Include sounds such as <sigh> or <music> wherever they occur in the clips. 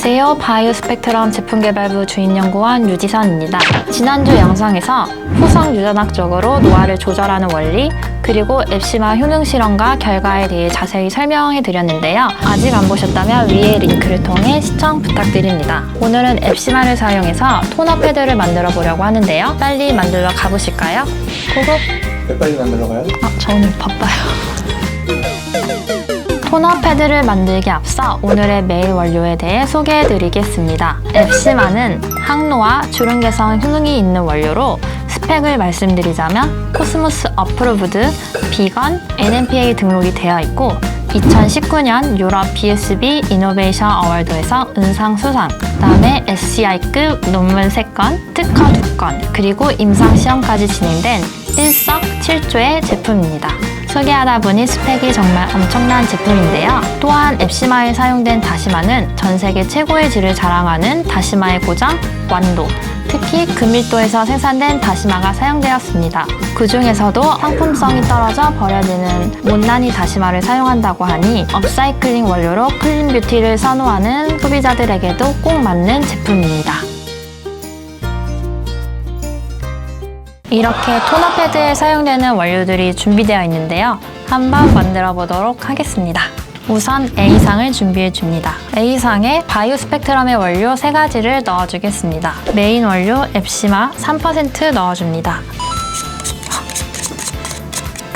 안녕하세요. 바이오 스펙트럼 제품 개발부 주임 연구원 유지선입니다. 지난주 영상에서 후성 유전학적으로 노화를 조절하는 원리, 그리고 앱시마 효능 실험과 결과에 대해 자세히 설명해 드렸는데요. 아직 안 보셨다면 위에 링크를 통해 시청 부탁드립니다. 오늘은 앱시마를 사용해서 토너 패드를 만들어 보려고 하는데요. 빨리 만들러 가보실까요? 고고! 몇 빨리 만들러 가요? 아, 저 오늘 바빠요. <laughs> 토너 패드를 만들기 앞서 오늘의 메인 원료에 대해 소개해 드리겠습니다. 앱시마는 항노화, 주름 개선 효능이 있는 원료로 스펙을 말씀드리자면 코스모스 어프로브드, 비건, NMPA 등록이 되어 있고 2019년 유럽 BSB 이노베이션 어워드에서 은상 수상, 그다음에 SCI급 논문 3건, 특허 2건, 그리고 임상 시험까지 진행된 일석칠조의 제품입니다. 소개하다 보니 스펙이 정말 엄청난 제품인데요. 또한 앱시마에 사용된 다시마는 전 세계 최고의 질을 자랑하는 다시마의 고장 완도, 특히 금밀도에서 생산된 다시마가 사용되었습니다. 그 중에서도 상품성이 떨어져 버려지는 못난이 다시마를 사용한다고 하니 업사이클링 원료로 클린 뷰티를 선호하는 소비자들에게도 꼭 맞는 제품입니다. 이렇게 토너 패드에 사용되는 원료들이 준비되어 있는데요. 한번 만들어 보도록 하겠습니다. 우선 A상을 준비해 줍니다. A상에 바이오 스펙트럼의 원료 3가지를 넣어주겠습니다. 메인 원료 앱시마 3% 넣어줍니다.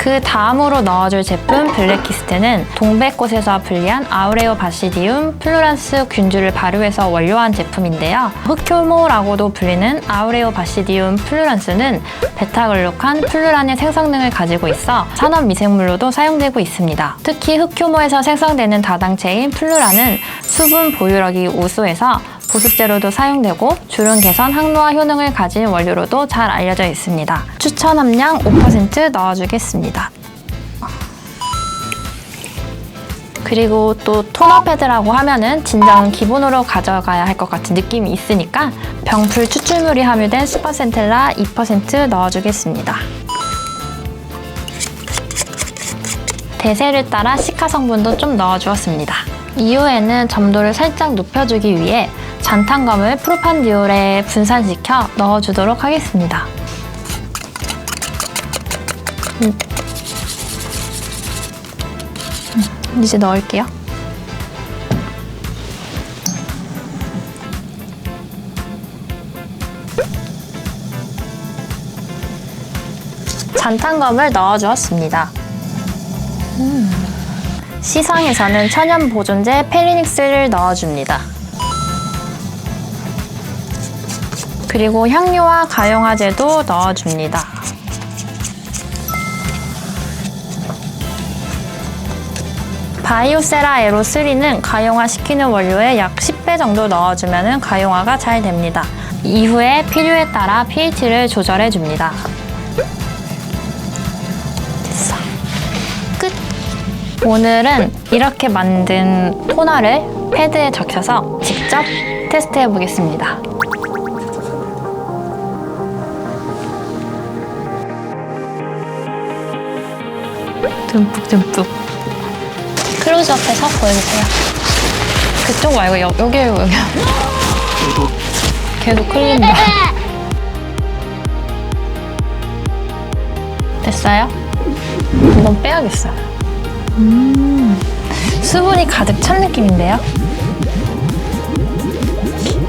그 다음으로 넣어줄 제품 블랙키스트는 동백꽃에서 분리한 아우레오 바시디움 플루란스 균주를 발효해서 원료한 제품인데요. 흑효모라고도 불리는 아우레오 바시디움 플루란스는 베타글루칸 플루란의 생성능을 가지고 있어 산업 미생물로도 사용되고 있습니다. 특히 흑효모에서 생성되는 다당체인 플루란은 수분 보유력이 우수해서 보습제로도 사용되고 주름 개선 항노화 효능을 가진 원료로도 잘 알려져 있습니다. 추천 함량 5% 넣어주겠습니다. 그리고 또 토너 패드라고 하면은 진정 기본으로 가져가야 할 것 같은 느낌이 있으니까 병풀 추출물이 함유된 슈퍼센텔라 2% 넣어주겠습니다. 대세를 따라 시카 성분도 좀 넣어주었습니다. 이후에는 점도를 살짝 높여주기 위해 잔탄검을 프로판디올에 분산시켜 넣어주도록 하겠습니다. 음. 음, 이제 넣을게요. 잔탄검을 넣어주었습니다. 시상에서는 천연 보존제 페리닉스를 넣어줍니다. 그리고 향료와 가용화제도 넣어줍니다. 바이오세라 에로 3는 가용화 시키는 원료에 약 10배 정도 넣어주면 가용화가 잘 됩니다. 이후에 필요에 따라 pH를 조절해 줍니다. 됐어. 끝! 오늘은 이렇게 만든 토너를 패드에 적셔서 직접 테스트해 보겠습니다. 듬뿍 듬뿍. 클로즈업해서 보여주세요. 그쪽 말고 여, 여기 여기. 계속 끌린다. 됐어요? 이건 빼야겠어요. 음, 수분이 가득 찬 느낌인데요?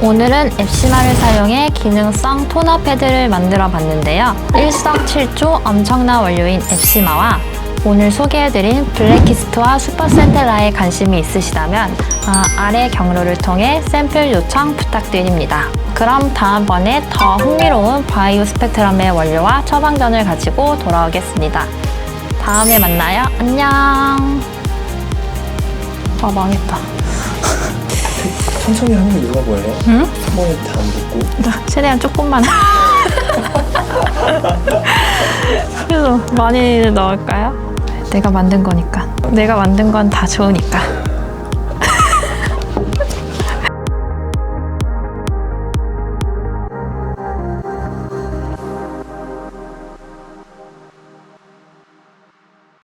오늘은 앱시마를 사용해 기능성 토너 패드를 만들어 봤는데요. 일석칠조 엄청난 원료인 앱시마와 오늘 소개해드린 블랙키스트와 슈퍼센텔라에 관심이 있으시다면 아, 아래 경로를 통해 샘플 요청 부탁드립니다. 그럼 다음번에 더 흥미로운 바이오 스펙트럼의 원료와 처방전을 가지고 돌아오겠습니다. 다음에 만나요. 안녕. 아 망했다. <laughs> 천천히 하는 이유가 뭐예요? 응? 한 번에 다안 붙고 나 최대한 조금만. <laughs> 그래서 많이 넣을까요? 내가 만든 거니까. 내가 만든 건 다 좋으니까.